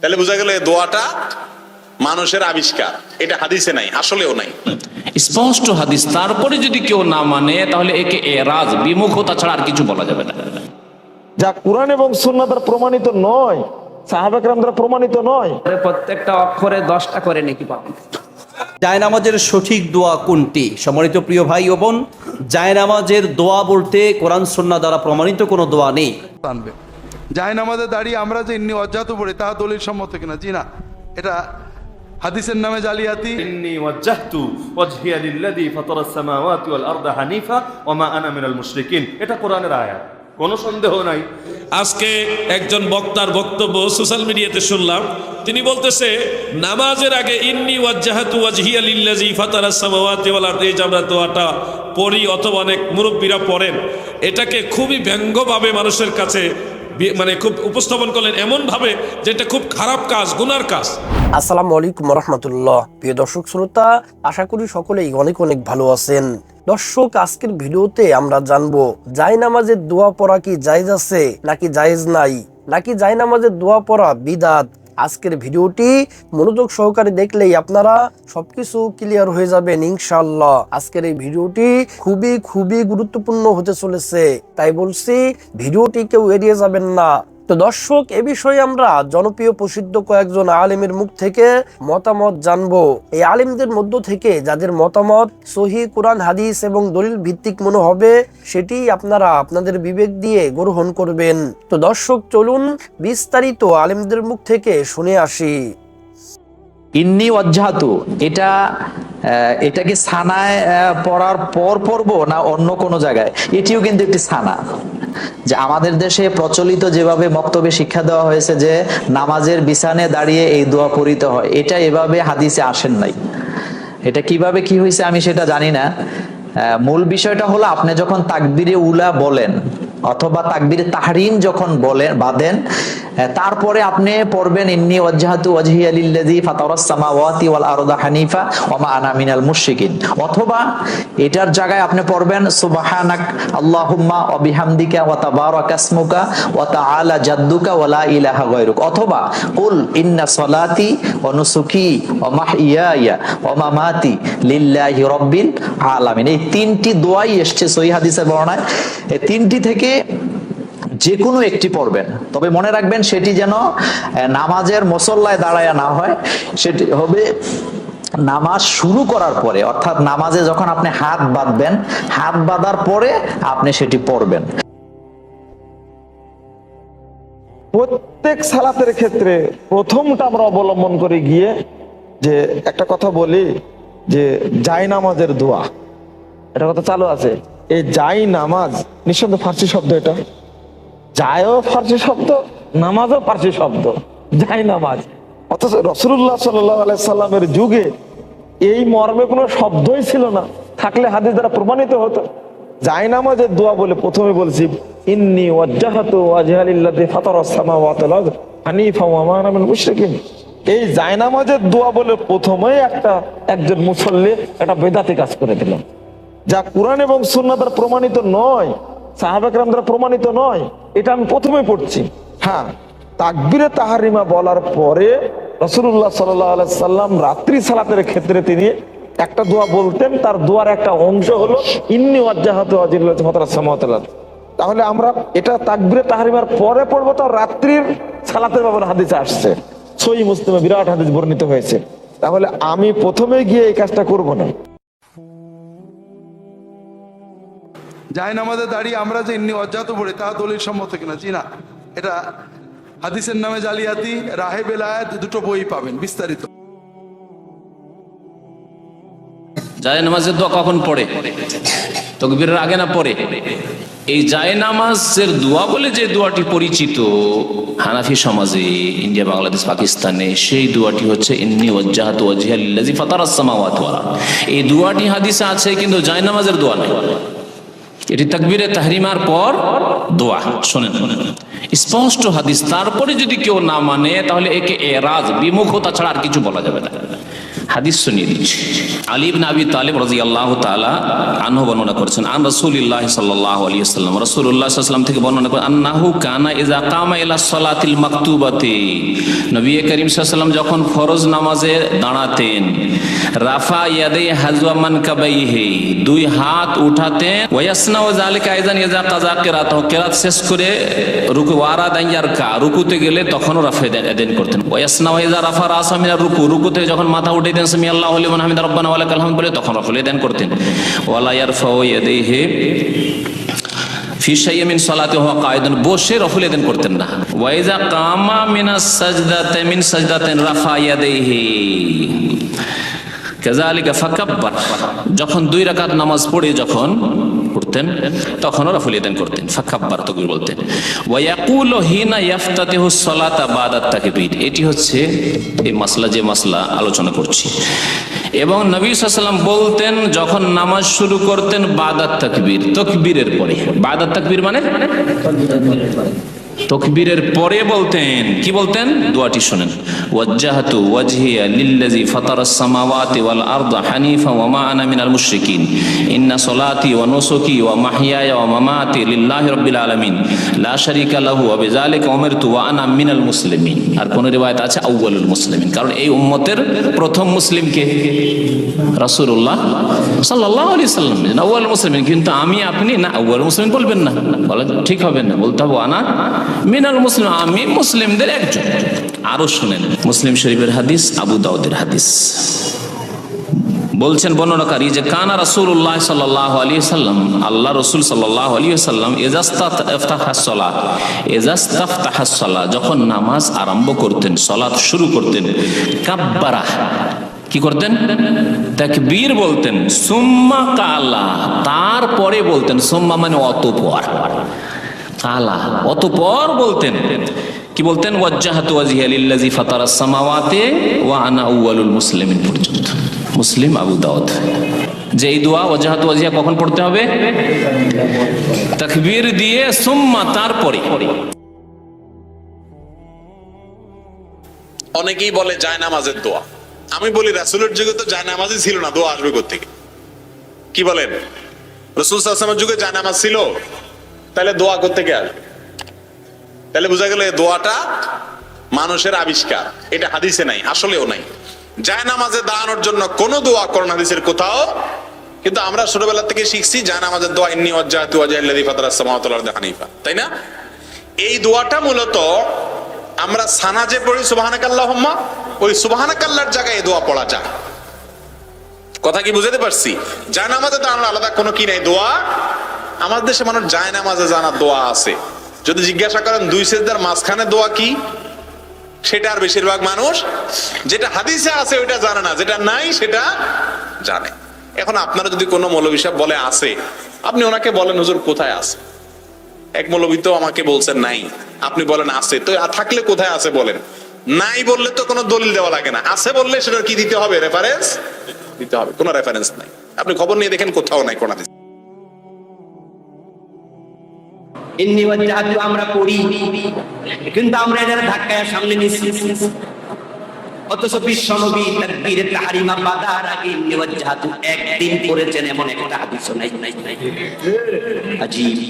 তাহলে বোঝা গেল এই দোয়াটা মানুষের আবিষ্কার। এটা হাদিসে নাই আসলেও নাই। স্পষ্ট হাদিস তারপরে যদি কেউ না মানে তাহলে একে এরাজ বিমুখতা ছাড়া আর কিছু বলা যাবে না। যা কোরআন এবং সুন্নাহ দ্বারা প্রমাণিত নয় সাহাবাকরাম দ্বারা প্রমাণিত নয়। প্রত্যেকটা অক্ষরে দশটা করে নাকি পাবেন জায়নামাজের সঠিক দোয়া কোনটি? সম্মানিত প্রিয় ভাই ও বোন জায়নামাজের দোয়া বলতে কোরআন সন্না দ্বারা প্রমাণিত কোনো দোয়া নেই। জাহেন আমাদের দাঁড়িয়ে আমরা যে ইন্নি অজ্জাত পড়ি তাহা দলিল সম্মত কিনা? জি না। এটা হাদিসের নামে জালিয়াতি। ইন্নি ওয়াজ্জাহতু ওয়াজহিয়া লিল্লাযী ফাতারাস সামাওয়াতি ওয়াল আরদা হানিফা ওয়া মা আনা মিনাল মুশরিকিন। এটা কোরআনের আয়াত। কোনো সন্দেহ নাই। আজকে একজন বক্তার বক্তব্য সোশ্যাল মিডিয়াতে শুনলাম। তিনি বলতেছে নামাজের আগে ইন্নি ওয়াজ্জাহাতু ওয়াজহিয়া লিল্লাযী ফাতারাস সামাওয়াতি ওয়াল আরদা এই আমরা দোয়াটা পড়ি অথবা অনেক মুরব্বীরা পড়েন এটাকে খুবই ব্যঙ্গভাবে মানুষের কাছে মানে খুব উপস্থাপন করলেন এমন ভাবে যে এটা খুব খারাপ কাজ, গুনার কাজ। আসসালামু আলাইকুম রহমতুল্লাহ প্রিয় দর্শক শ্রোতা, আশা করি সকলেই অনেক অনেক ভালো আছেন। দর্শক, আজকের ভিডিওতে আমরা জানব জাই নামাজের দোয়া পড়া কি জায়জ আছে, নাকি জায়েজ নাই? নাকি জাই নামাজের দোয়া পড়া বিদাত? আজকের ভিডিওটি মনোযোগ সহকারে দেখলেই আপনারা সবকিছু ক্লিয়ার হয়ে যাবেন ইনশাল্লাহ আজকের এই ভিডিওটি খুবই খুবই গুরুত্বপূর্ণ হতে চলেছে। তাই বলছি, ভিডিওটি কেউ এড়িয়ে যাবেন না। তো দর্শক, এ বিষয়ে আমরা জনপ্রিয় প্রসিদ্ধ কয়েকজন আলেমের মুখ থেকে মতামত জানব। এই আলেমদের মধ্য থেকে যাদের মতামত সহি কোরআন, হাদিস এবং দলিল ভিত্তিক মনে হবে, সেটি আপনারা আপনাদের বিবেক দিয়ে গ্রহণ করবেন। তো দর্শক, চলুন বিস্তারিত আলেমদের মুখ থেকে শুনে আসি। ইন্নি অজ্জাহাতু এটা আহ, এটা কি সানায় পড়ার পর পড়ব না অন্য কোনো জায়গায়? এটিও কিন্তু একটি সানা। যে আমাদের দেশে প্রচলিত যেভাবে বক্তব্যে শিক্ষা দেওয়া হয়েছে যে নামাজের বিছানে দাঁড়িয়ে এই দোয়া পড়িতে হয় এটা এভাবে হাদিসে আসেন নাই। এটা কীভাবে কি হয়েছে আমি সেটা জানি না। মূল বিষয়টা হলো আপনি যখন তাকবিরে উলা বলেন অথবা তাকবিরে তাহরিম যখন বলেন বাঁধেন তারপরে আপনি পড়বেন, ইন্নি ওয়াজহাতু ওয়াজহি লিল্লাযী ফাতারাস সামাওয়াতি ওয়াল আরদা হানিফা ওয়া মা আনা মিনাল মুশরিকিন। অথবা এটার জায়গায় আপনি পড়বেন, সুবহানাক আল্লাহুম্মা ওয়া বিহামদিকা ওয়া তাবারাকা ইসমুকা ওয়া তাআলা জাদ্দুকা ওয়া লা ইলাহা গায়রুক। অথবা, কুল ইন্না সলাতি ওয়া নুসুকি ওয়া মাহইয়ায়া ওয়া মামাতি লিল্লাহি রাব্বিল আলামিন। এই তিনটি দোয়াই এসেছে সহিহ হাদিসের বর্ণনায় এই তিনটি থেকে যে কোনো একটি পড়বেন। তবে মনে রাখবেন সেটি যেন নামাজের মুসল্লায় দাঁড়ায় না হয়। সেটি হবে নামাজ শুরু করার পরে, অর্থাৎ নামাজে যখন আপনি হাত বাঁধবেন, হাত বাঁধার পরে আপনি সেটি পড়বেন। প্রত্যেক সালাতের ক্ষেত্রে প্রথমটা আমরা অবলম্বন করে গিয়ে যে একটা কথা বলি যে জাই নামাজের দোয়া। এটা কথা চালু আছে। এই জাই নামাজ, নিঃসন্দেহে ফার্সি শব্দ এটা। জায়ও ফার্সি শব্দ, নামাজও ফার্সি শব্দ জাই নামাজ। অথচ রসুল্লাহ সাল্লামের যুগে এই মর্মে কোনো শব্দই ছিল না, থাকলে হাদিস দ্বারা প্রমাণিত হতো। জাই নামাজের দোয়া বলে প্রথমে বলছি, ইন্নি এই জায়নামাজের দোয়া বলে প্রথমেই একটা, একজন মুসল্লি একটা বেদাতি কাজ করে দিল। যা কোরআন এবং সুন্নাহ দ্বারা প্রমাণিত নয় সাহাবাকরাম দ্বারা প্রমাণিত নয়, এটা আমি প্রথমে পড়ছি। হ্যাঁ তাকবিরে তাহারিমা বলার পরে রসুল্লাহ সাল্লাহ সাল্লাম রাত্রি সালাতের ক্ষেত্রে তিনি একটা দোয়া বলতেন, তার দোয়ার একটা অংশ হলো, ইন্নি সামাওয়াতি তাহলে আমরা এটা তাকবিরে তাহারিমার পরে পড়ব, তো রাত্রির সালাতের ব্যাপারে হাদিসে আসছে। সই মুসলিমে বিরাট হাদিস বর্ণিত হয়েছে। তাহলে আমি প্রথমে গিয়ে এই কাজটা করব না। জাহেন আমাদের দাঁড়িয়ে আমরা যে ইন্নি অজ্ঞাত পড়ি তা দলিল সম্মত কিনা? জি না। এটা হাদিসের নামে জালিয়াতি, রাহে বেলায়াত, দুটো বই পাবেন, বিস্তারিত। জায় নামাজের দোয়া কখন পড়ে? তকবীরের আগে না এই জায় নামাজের দোয়া বলে যে দোয়াটি পরিচিত, হানাফি সমাজে, ইন্ডিয়া, বাংলাদেশ, পাকিস্তানে, সেই দোয়াটি হচ্ছে, ইন্নি ওয়াজ্জাহাত এই দোয়াটি হাদিসে আছে, কিন্তু জায় নামাজের দোয়া নাই। এটি তাকবিরে তাহরিমার পর দোয়া। শোনেন। স্পষ্ট হাদিস, তারপরে যদি কেউ না মানে তাহলে একে এরাজ বিমুখতা ছাড়া আর কিছু বলা যাবে না। হাদিস শুনিয়ে দিচ্ছি। আলী ইবনে আবি তালিব রাদিয়াল্লাহু তাআলা আনহু বর্ণনা করেছেন, আন আলাইহি ওয়াসাল্লাম, রাসূলুল্লাহ সাল্লাল্লাহু আলাইহি ওয়াসাল্লাম থেকে বর্ণনা করেন আন্নাহু কানা ইযা কামা ইলা সালাতিল মাকতুবাতি। নবী করিম ওয়াসাল্লাম যখন ফরজ নামাজে দাঁড়াতেন, রাফা ইয়াদাই হাজওয়া মানকাবাইহি দুই হাত উঠাতেন ওয়াসনা ওয়া যালিকা আইজান ইযা কাজা কিরাত কিরাত শেষ করে রুকু, ওয়ারা দাইয়ার কা রুকুতে গেলে তখনও রাফে দেন করতেন ওয়াসনা ওয়া ইযা রাফা রাসা মিনার রুকু, রুকুতে যখন মাথা উঠে দেন সামি আল্লাহ লিমান হামিদা রব্বানা ওয়ালাক লাকাল বলে তখন রফলে দেন করতেন। ওয়ালা ইয়ারফাউ ইয়াদাইহি যখন দুই রাকাত নামাজ পড়ে যখন তখন ওরা ইয়াদান করতেন ফাখাব্বার তকবির বলতেন। ওয়া ইয়াকুলু হিনা সলাতা বাদাত তাকবীর। এটি হচ্ছে এই মাসলা যে মাসলা আলোচনা করছি। এবং নবী সাল্লাম বলতেন, যখন নামাজ শুরু করতেন বাদাত তাকবীর, তকবীরের পরে। বাদাত তাকবীর মানে? তকবীরের পরে বলতেন, কি বলতেন? দোয়াটি শুনেন। ওয়াজ্জাহাতু ওয়াজহিয়া লিল্লাযী ফাতারাস সামাওয়াতি ওয়াল আরদা হানিফা ওয়া মা আনা মিনাল মুশরিকিন। ইন্না সলাতি ওয়া নুসুকি ওয়া মাহইয়ায়া ওয়া মামাতি লিল্লাহি রাব্বিল আলামিন। লা শারীকা লাহু ওয়া বিযালিকা উমিরতু ওয়া আনা মিনাল মুসলিমিন। আর কোন রিওয়ায়াত আছে? আউয়ালুল মুসলিমিন। কারণ এই উম্মতের প্রথম মুসলিম কে? রাসূলুল্লাহ সাল্লাল্লাহু আলাইহি সাল্লাম। আউয়াল মুসলিমিন। কিন্তু আমি, আপনি, না আউয়াল মুসলিম বলবেন না। বলেন, ঠিক হবে না। বলতে হবে, আনা মিনাল মুসলিম, আমি মুসলিমদের একজন। আরও শুনেন, মুসলিম শরীফের হাদিস, আবু দাউদের হাদিস। বলছেন বর্ণনাকারী যে, কানা রাসূলুল্লাহ সাল্লাল্লাহু আলাইহি সাল্লাম আল্লাহ রাসূল সাল্লাল্লাহু আলাইহি সাল্লাম ইজাস্তাফতাহাস-সালাহ ইজাস্তাফতাহাস-সালাহ যখন নামাজ আরম্ভ করতেন সালাত শুরু করতেন কাব্বারা কি করতেন? তাকবীর বলতেন, সুম্মা কালা, তারপরে বলতেন, সুম্মা মানে অতঃপর। কালা অতঃপর বলতেন, কি বলতেন? ওয়াজ্জাহাতু মুসলিম আবু দাউদ। যে এই দোয়া ওয়াজাহাতু ওয়াজহিয়া কখন পড়তে হবে? তাকবীর দিয়ে, সুম্মা তারপরে। অনেকেই বলে যায় নামাজের দোয়া আমি বলি, রাসুলের যুগে তো যায় নামাজই ছিল না, দোয়া আসবে থেকে কি বলেন? রসুল সাল্লামের যুগে যায় নামাজ ছিল? তাহলে দোয়া করতে কে আসবে তাহলে বোঝা গেল দোয়াটা মানুষের আবিষ্কার। এটা হাদিসে নাই, আসলেও নাই। যায় নামাজে দাঁড়ানোর জন্য কোন দোয়া করোন হাদিসের কোথাও। কিন্তু আমরা ছোটবেলা থেকে শিখছি, যায় নামাজের দোয়া, ইন্নি ওয়াজ্জাহাতু ওয়াজহাল্লাযী ফাতারাস সামাওয়াতি হানিফা তাই না? এই দোয়াটা মূলত আমরা সানাজে পড়ি, সুবহানাকাল্লাহুম্মা। ওই সুবহানাকাল্লাহর জায়গায় এই দোয়া পড়া যায়। কথা কি বুঝাতে পারছি? যায় নামাজে দাঁড়ানোর আলাদা কোনো কি নাই, দোয়া আমাদের দেশে মানুষ যায় না, মাঝে জানার দোয়া আছে। যদি জিজ্ঞাসা করেন দুই সেজদার মাঝখানে দোয়া কি, সেটা আর বেশিরভাগ মানুষ যেটা হাদিসে আছে ওইটা জানে না, যেটা নাই সেটা জানে। এখন আপনারা যদি কোনো মৌলবী সাহেব বলে আছে, আপনি ওনাকে বলেন, হুজুর, কোথায় আছে? এক মৌলবী তো আমাকে বলছেন, নাই। আপনি বলেন, আছে। তো থাকলে কোথায় আছে বলেন? নাই বললে তো কোনো দলিল দেওয়া লাগে না। আছে বললে সেটা কি দিতে হবে? রেফারেন্স দিতে হবে। কোনো রেফারেন্স নাই। আপনি খবর নিয়ে দেখেন কোথাও নাই কোন আমরা পড়ি। কিন্তু আমরা এটার ধাক্কায় সামনে নিচ্ছি অথচ বিশ্ব নবী তাকবীরে তাহরিমা বাদার আগে ইন্নি ওয়াজহাতু একদিন পড়েছেন এমন একটা হাদিস নাই। নাই নাই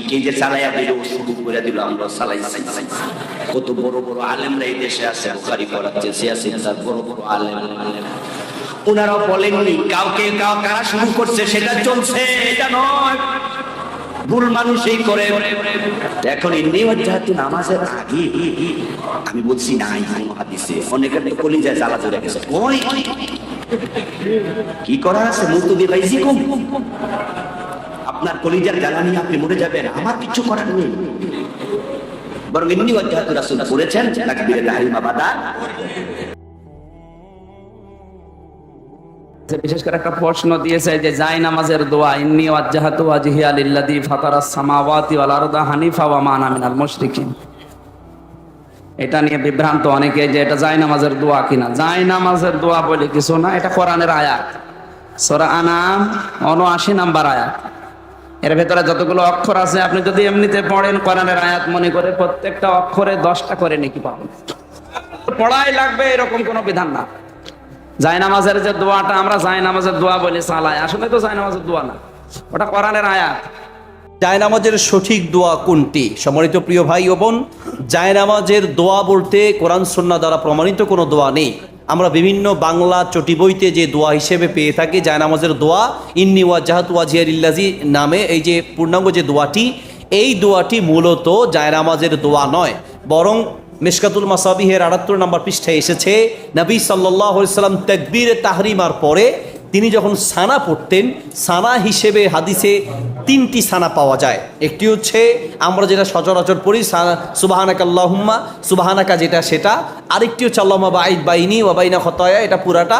কে যে দিল, শুরু করে দিল, আমরা চালাইছি। কত বড় বড় আলেমরা এই দেশে আছে, বুখারী পড়াচ্ছে তার বড় বড় আলেম। আলেম বলেননি, কাউকে কাউ কারা শুরু করছে, সেটা চলছে এটা নয়। ভুল মানুষই করে। এখন ইন্নি ওয়াজহাতু নামাজের আগে আমি বলছি নাই হাদিসে। অনেকের তো কলিজায় জ্বালা ধরে গেছে। ওই কি করা আছে? মুতুবি বাইজি কম আপনার কলিজার জ্বালা নিয়ে আপনি মরে যাবেন। আমার কিছু করার নেই। বরং ইন্নি ওয়াজহাতু রাসূল করেছেন তাকবীরে তাহরিমা বাদা? বিশেষ করে একটা প্রশ্ন দিয়েছে যে জাই নামাজের দোয়া, ইন্নি ওয়াজ্জাহাতু ওয়াজহিয়া লিল্লাযী ফাতারাস সামাওয়াতি ওয়াল আরদা হানিফা ওয়া মা আনা মিনাল মুশরিকিন। এটা নিয়ে বিভ্রান্ত অনেকে যে, এটা জাই নামাজের দোয়া কিনা? জাই নামাজের দোয়া বলে কিছু না, এটা কোরআনের আয়াত। সূরা আনাম 79 নাম্বার আয়াত। এর ভেতরে যতগুলো অক্ষর আছে, আপনি যদি এমনিতে পড়েন কোরআনের আয়াত, মনে করে প্রত্যেকটা অক্ষরে দশটা করে নাকি পাবেন। পড়াই লাগবে, এরকম কোনো বিধান না। জায়নামাজের যে দোয়াটা, আমরা জায়নামাজের দোয়া বলে চালাই আসলে তো জায়নামাজের দোয়া না। ওটা কোরআনের আয়াত। জায়নামাজের সঠিক দোয়া কোনটি? সম্মানিত প্রিয় ভাই ও বোন, জায়নামাজের দোয়া বলতে কোরআন সন্না দ্বারা প্রমাণিত কোনো দোয়া নেই। আমরা বিভিন্ন বাংলা চটি বইতে যে দোয়া হিসেবে পেয়ে থাকি, জায়নামাজের দোয়া, ইন্নি ওয়া জাহাত ওয়া জিয়ারিল্লাজি নামে এই যে পূর্ণাঙ্গ যে দোয়াটি, এই দোয়াটি মূলত জায়নামাজের দোয়া নয়, বরং মিশকাতুল মাসাবিহের আটাত্তর নম্বর পৃষ্ঠায় এসেছে, নবী সাল্লাহ সাল্লাম তকবীর তাহরিমার পরে তিনি যখন সানা পড়তেন, সানা হিসেবে হাদিসে তিনটি সানা পাওয়া যায়। একটি হচ্ছে, আমরা যেটা সচরাচর পড়ি সুবাহানাক আল্লাহুম্মা, সুবাহানাকা যেটা সেটা। আরেকটি হচ্ছে আল্লাহ বাইদ বাইনি ওয়াবাইনা খতয়া, এটা পুরাটা।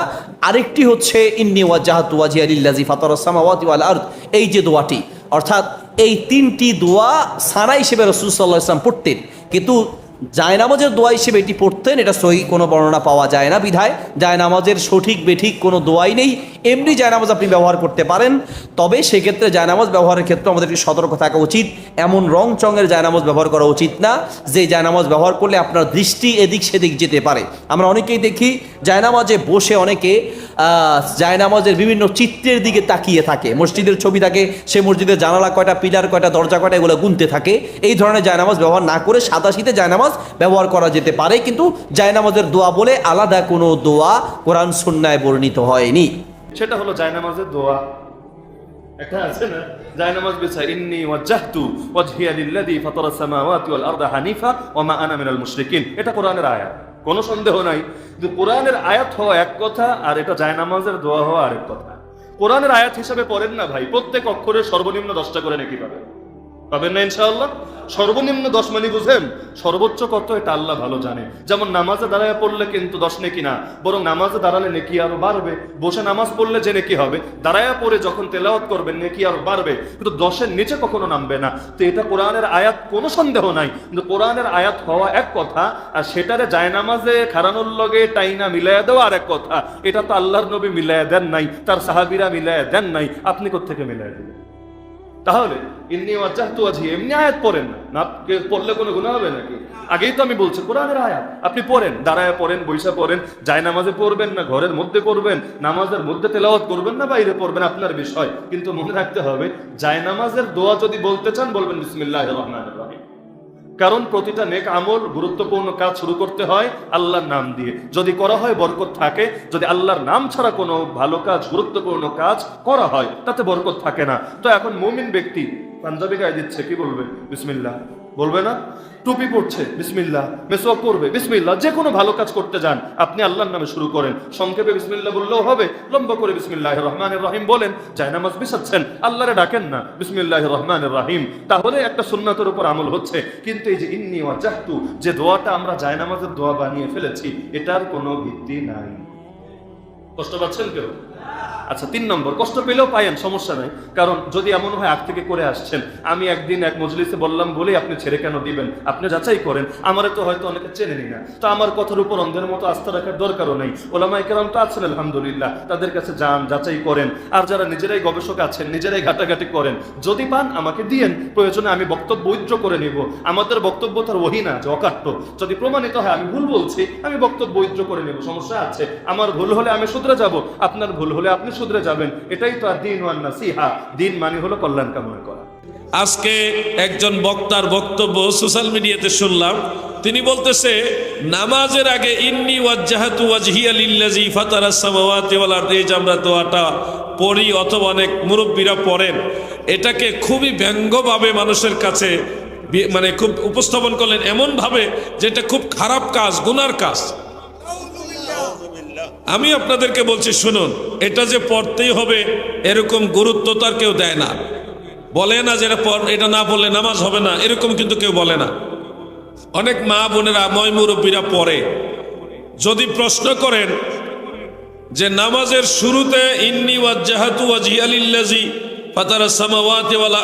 আরেকটি হচ্ছে, ইন্নি ওয়াজাহাতু ওয়াজিয়ালিল্লাজি ফাতারাস-সামাওয়াতি ওয়াল আরদ, এই যে দোয়াটি। অর্থাৎ এই তিনটি দোয়া সানা হিসেবে রসুল সাল্লাহ ইসলাম পড়তেন। কিন্তু জায়নামাজের দোয়া হিসেবে এটি পড়তেন, এটা সহি, কোনো বর্ণনা পাওয়া যায় না বিধায়। জায়নামাজের সঠিক, বেঠিক কোনো দোয়াই নেই। এমনি জায়নামাজ আপনি ব্যবহার করতে পারেন। তবে সেক্ষেত্রে জায়নামাজ ব্যবহারের ক্ষেত্রে আমাদের একটু সতর্ক থাকা উচিত। এমন রং চঙের জায়নামাজ ব্যবহার করা উচিত না, যে জায়নামাজ ব্যবহার করলে আপনার দৃষ্টি এদিক সেদিক যেতে পারে। আমরা অনেকেই দেখি জায়নামাজে বসে অনেকে জায়নামাজের বিভিন্ন চিত্রের দিকে তাকিয়ে থাকে। মসজিদের ছবি থাকে, সে মসজিদের জানালা কয়টা, পিলার কয়টা, দরজা কয়টা, এগুলো গুনতে থাকে। এই ধরনের জায়নামাজ ব্যবহার না করে সাদা শীতে জায়নামাজ ব্যবহার করা যেতে পারে, কিন্তু জায়নামাজের দোয়া বলে আলাদা কোনো দোয়া কোরআন সুন্নায় বর্ণিত হয়নি। সেটা হলো জায়নামাজের দোয়া। এটা কোরআনের আয়াত, কোনো সন্দেহ নাই। হওয়া এক কথা, আর এটা জায়নামাজের দোয়া হওয়া কথা। আয়াত হিসাবে পড়েন না ভাই, প্রত্যেক অক্ষরে সর্বনিম্ন দশটা করে নাকি পাবেন। পাবেন না ইনশাআল্লাহ? সর্বনিম্ন দশ মানে বুঝেন, সর্বোচ্চ কত এটা আল্লাহ ভালো জানে। যেমন নামাজে দাঁড়ায় পড়লে কিন্তু দশ নেকি না, বরং নামাজে দাঁড়ালে নেকি আরও বাড়বে। বসে নামাজ পড়লে যে নেকি হবে, দাঁড়ায় পড়ে যখন তেলাওয়াত করবেন, নেকি আরও বাড়বে। কিন্তু দশের নিচে কখনো নামবে না। তো এটা কোরআনের আয়াত কোনো সন্দেহ নাই। কিন্তু কোরআনের আয়াত হওয়া এক কথা, আর সেটারে যায় নামাজে খারানোর লগে টাইনা মিলাইয়া দেওয়া আর এক কথা। এটা তো আল্লাহর নবী মিলাইয়া দেন নাই, তার সাহাবিরা মিলাইয়া দেন নাই। আপনি কোথেকে মিলাইয়া দিলেন? তাহলে, ইন্নি ওয়াজ্জাহতু ওয়াজহি এমনি আয়াত পড়েন না। না পড়লে কোনো গুনাহ হবে নাকি? আগেই তো আমি বলছি, কোরআনের আয়াত। আপনি পড়েন, দাঁড়ায় পড়েন, বৈশা পড়েন যায় নামাজে পড়বেন না, ঘরের মধ্যে পড়বেন, নামাজের মধ্যে তেলাওয়াত করবেন না, বাইরে পড়বেন, আপনার বিষয়। কিন্তু মনে রাখতে হবে যায় নামাজের দোয়া যদি বলতে চান, বলবেন, বিসমিল্লাহির রহমানির রহিম কারণ প্রতিটা নেক আমল গুরুত্বপূর্ণ কাজ শুরু করতে হয় আল্লাহর নাম দিয়ে। যদি করা হয় বরকত থাকে, যদি আল্লাহর নাম ছাড়া কোনো ভালো কাজ, গুরুত্বপূর্ণ কাজ করা হয়, তাতে বরকত থাকে না। তো এখন মুমিন ব্যক্তি পাঞ্জাবি গায়ে দিচ্ছে, কি বলবে? বিসমিল্লাহ। বলবে না? টুপি পড়ছে বিসমিল্লাহ। মেসওয়াক করবে বিসমিল্লাহ। যে কোনো ভালো কাজ করতে যান, আপনি আল্লাহর নামে শুরু করেন। সংক্ষেপে বিসমিল্লাহ বললেও হবে, লম্বা করে বিসমিল্লাহ রহমানের রহিম বলেন জায়নামাজ বিছাচ্ছেন, আল্লাহরে ডাকেন না বিসমিল্লাহ রহমান রহিম। তাহলে একটা সুন্নাতের উপর আমল হচ্ছে। কিন্তু এই যে ইন্নি ওয়াজাহতু, যে দোয়াটা আমরা জায়নামাজের দোয়া বানিয়ে ফেলেছি, এটার কোনো ভিত্তি নাই। কষ্ট পাচ্ছেন কেউ? আচ্ছা তিন নম্বর, কষ্ট পেলেও পাইয়েন সমস্যা নাই। কারণ যদি এমন হয়, আগ থেকে করে আসছেন। আমি একদিন এক মজলিসে বললাম, বলেই আপনি ছেড়ে কেন দিবেন? আপনি যাচাই করেন। আমারে তো হয়তো অনেকে চেনেনি না। তো আমার কথার উপর অন্ধের মতো আস্থা রাখার দরকারও নেই। ওলামাই কেরাম তো আছেন, আলহামদুলিল্লাহ। তাদের কাছে যান, যাচাই করেন। আর যারা নিজেরাই গবেষক আছেন, নিজেরাই ঘাটাঘাটি করেন, যদি পান, আমাকে দিয়েন। প্রয়োজনে আমি বক্তব্য উজ্জ্ব করে নিব। আমাদের বক্তব্য তার ওহি না, যে অকাট্য। যদি প্রমাণিত হয়, আমি ভুল বলছি, আমি বক্তব্য উজ্জ্ব করে নেব। সমস্যা আছে। আমার ভুল হলে আমি শুধরে যাব। আপনার ভুল হলে আপনি শুধরে যাবেন। এটাই তো দিন ওয়ান নাসিহা। দিন মানে হলো কল্যাণ কামনা করা। আজকে একজন বক্তার বক্তব্য সোশ্যাল মিডিয়াতে শুনলাম। তিনি বলতেছে, নামাজের আগে ইন্নি ওয়াজ্জাহাতু ওয়াজহিয়া ফাতারাস সামাওয়াতি ওয়াল আরদি। আমরা দোয়াটা পড়ি অথবা অনেক মুরব্বীরা পড়েন, এটাকে খুবই ব্যঙ্গভাবে মানুষের কাছে মানে খুব উপস্থাপন করলেন এমনভাবে যেটা খুব খারাপ কাজ, গুনার কাজ। আমি আপনাদেরকে বলছি, শুনুন, এটা যে পড়তেই হবে, এরকম গুরুত্ব তো আর কেউ দেয় না। বলে না যে এটা এটা না পড়লে নামাজ হবে না, এরকম কিন্তু কেউ বলে না। অনেক মা বোনেরা, ময় মুরব্বীরা পড়ে। যদি প্রশ্ন করেন যে নামাজের শুরুতে, ইন্নি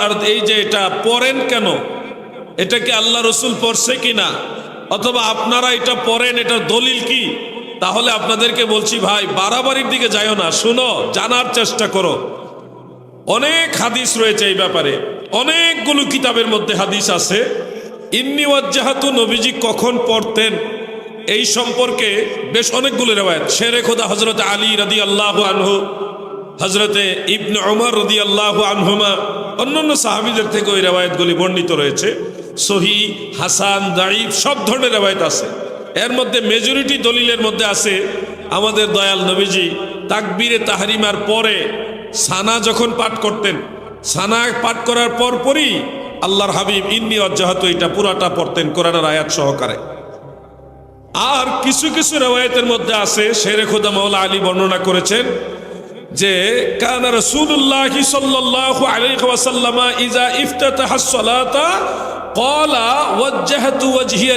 আরদ এই যে এটা পড়েন কেন? এটা কি আল্লাহ রসুল পড়ছে কিনা? অথবা আপনারা এটা পড়েন এটার দলিল কি? তাহলে আপনাদেরকে বলছি ভাই, বাড়াবাড়ির দিকে যাইও না, শুনো, জানার চেষ্টা করো। অনেক হাদিস রয়েছে এই ব্যাপারে, অনেকগুলো কিতাবের মধ্যে হাদিস আছে। ইন্নি ওয়াজ্জাহাতু, নবীজি কখন পড়তেন এই সম্পর্কে বেশ অনেকগুলো রেওয়ায়ত। শেরে খোদা হজরত আলী রাদি আল্লাহ আনহু হজরতে ইবনে ওমর রদি আল্লাহ আনহুমা, অন্যান্য সাহাবিদের থেকে ওই রেওয়ায়তগুলি বর্ণিত রয়েছে। সহি, হাসান দাইফ সব ধরনের রেওয়ায়ত আছে। এর মধ্যে মেজরিটি দলিলের মধ্যে আছে, আমাদের দয়াল নবীজি তাকবীরে তাহারিমার পরে সানা যখন পাঠ করতেন, সানা পাঠ করার পরপরই আল্লাহর হাবিব, ইন্নি অজ্জাহাত এটা পুরাটা পড়তেন কোরআনের আয়াত সহকারে। আর কিছু কিছু রেওয়ায়তের মধ্যে আছে, শেরে খোদা মাওলা আলী বর্ণনা করেছেন যে, কানা রাসূলুল্লাহ সাল্লাল্লাহু আলাইহি ওয়াসাল্লাম ইজা ইফতাতাহা ক্বালা ওয়াজহিয়া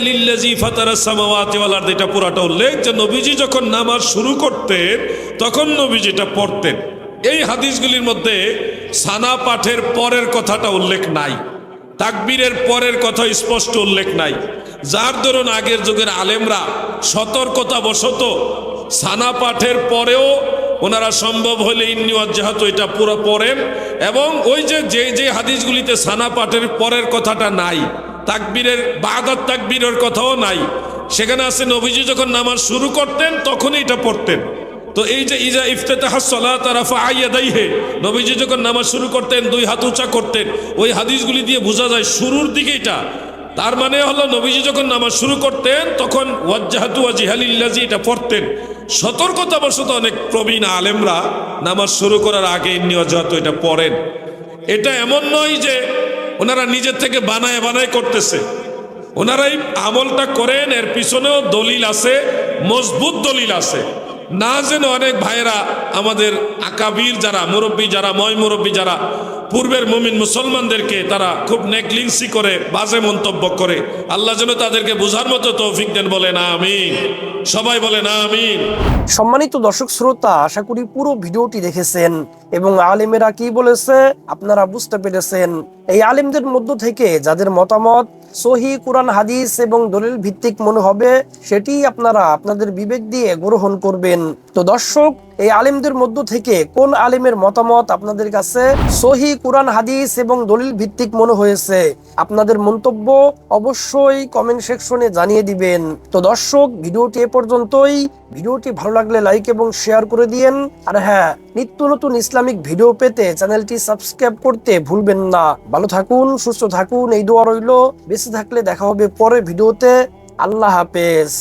পুরাটা উল্লেখ যে নবীজি যখন নামাজ শুরু করতেন, তখন পড়তেন। এই হাদিসগুলির মধ্যে সানা পাঠের পরের কথাটা উল্লেখ নাই, তাকবীরের পরের কথা স্পষ্ট উল্লেখ নাই। যার দরুন আগের যুগের আলেমরা সতর্কতা বশত সানা পাঠের পরেও ওনারা সম্ভব হলে অজ্জাহাত এটা পুরো পড়েন, এবং ওই যে যে যে হাদিসগুলিতে সানা পাঠের পরের কথাটা নাই, তাকবীরের বাগাত তাকবীরের কথাও নাই, সেখানে আছে নবীজি যখন নামাজ শুরু করতেন, তখনই এটা পড়তেন। তো এই যে, ইজা ইফতেতাহা সালাত রাফা আইয়াদাইহে, নবীজি যখন নামাজ শুরু করতেন, দুই হাত উঁচা করতেন, ওই হাদিসগুলি দিয়ে বোঝা যায় শুরুর দিকে এটা তার মানে হলো নবীজি যখন নামাজ শুরু করতেন, তখন ওয়াজ্জাহাতু ওয়াজিহালিল্লাজি এটা পড়তেন। সতর্কতা বশত অনেক প্রবীণ আলেমরা নামাজ শুরু করার আগে ইন্নি ওয়াজ্জাহাতু এটা পড়েন। এটা এমন নয় যে ওনারা নিজের থেকে বানায় বানায় করতেছে। ওনারাই আমলটা করেন, এর পিছনেও দলিল আছে, মজবুত দলিল আছে। না যেন অনেক ভাইয়েরা আমাদের আকাবির যারা, মুরব্বী যারা, ময় মুরব্বী যারা পূর্বের মুমিন মুসলমানদেরকে তারা খুব নেকলিংসি করে, বাজে মন্তব্য করে। আল্লাহ যেন তাদেরকে বোঝার মতো তৌফিক দেন বলে না আমি সবাই বলে না আমি সম্মানিত দর্শক শ্রোতা, আশা করি পুরো ভিডিওটি দেখেছেন এবং আলেমেরা কি বলেছে আপনারা বুঝতে পেরেছেন। এই আলেমদের মধ্য থেকে যাদের মতামত সহি কোরআন, হাদিস এবং দলিল ভিত্তিক মনে হবে সেটি আপনারা আপনাদের বিবেক দিয়ে গ্রহণ করবেন। তো দর্শক, এই আলেমদের মধ্য থেকে কোন আলিমের মতামত আপনাদের কাছে সহি কোরআন, হাদিস এবং দলিল ভিত্তিক মনে হয়েছে? আপনাদের মন্তব্য অবশ্যই কমেন্ট সেকশনে জানিয়ে দিবেন। তো দর্শক, ভিডিওটি এ পর্যন্তই। ভিডিওটি ভালো লাগলে লাইক এবং শেয়ার করে দিয়েন। আর হ্যাঁ নিত্য নতুন ইসলামিক ভিডিও পেতে চ্যানেলটি সাবস্ক্রাইব করতে ভুলবেন না। ভালো থাকুন, সুস্থ থাকুন, এই দোয়া রইল। বেঁচে থাকলে দেখা হবে পরে ভিডিওতে। আল্লাহ হাফেজ।